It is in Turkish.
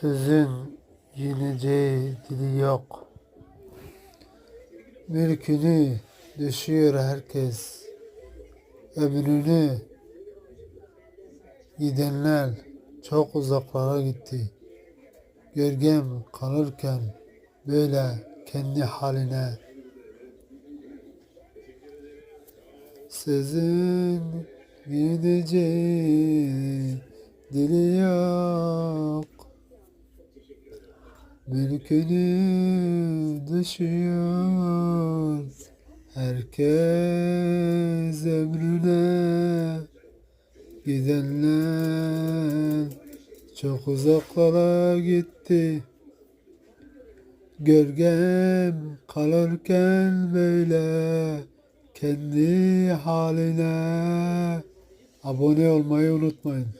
Sözün yeneceği dili yok. Mülkünü düşüyor herkes. Ömrünü gidenler çok uzaklara gitti. Gölgem kalırken böyle kendi haline. Sözün gideceği dili yok. Mülkünü düşüyor herkes ömrüne gidenler çok uzaklara gitti. Gölgem kalırken böyle kendi haline abone olmayı unutmayın.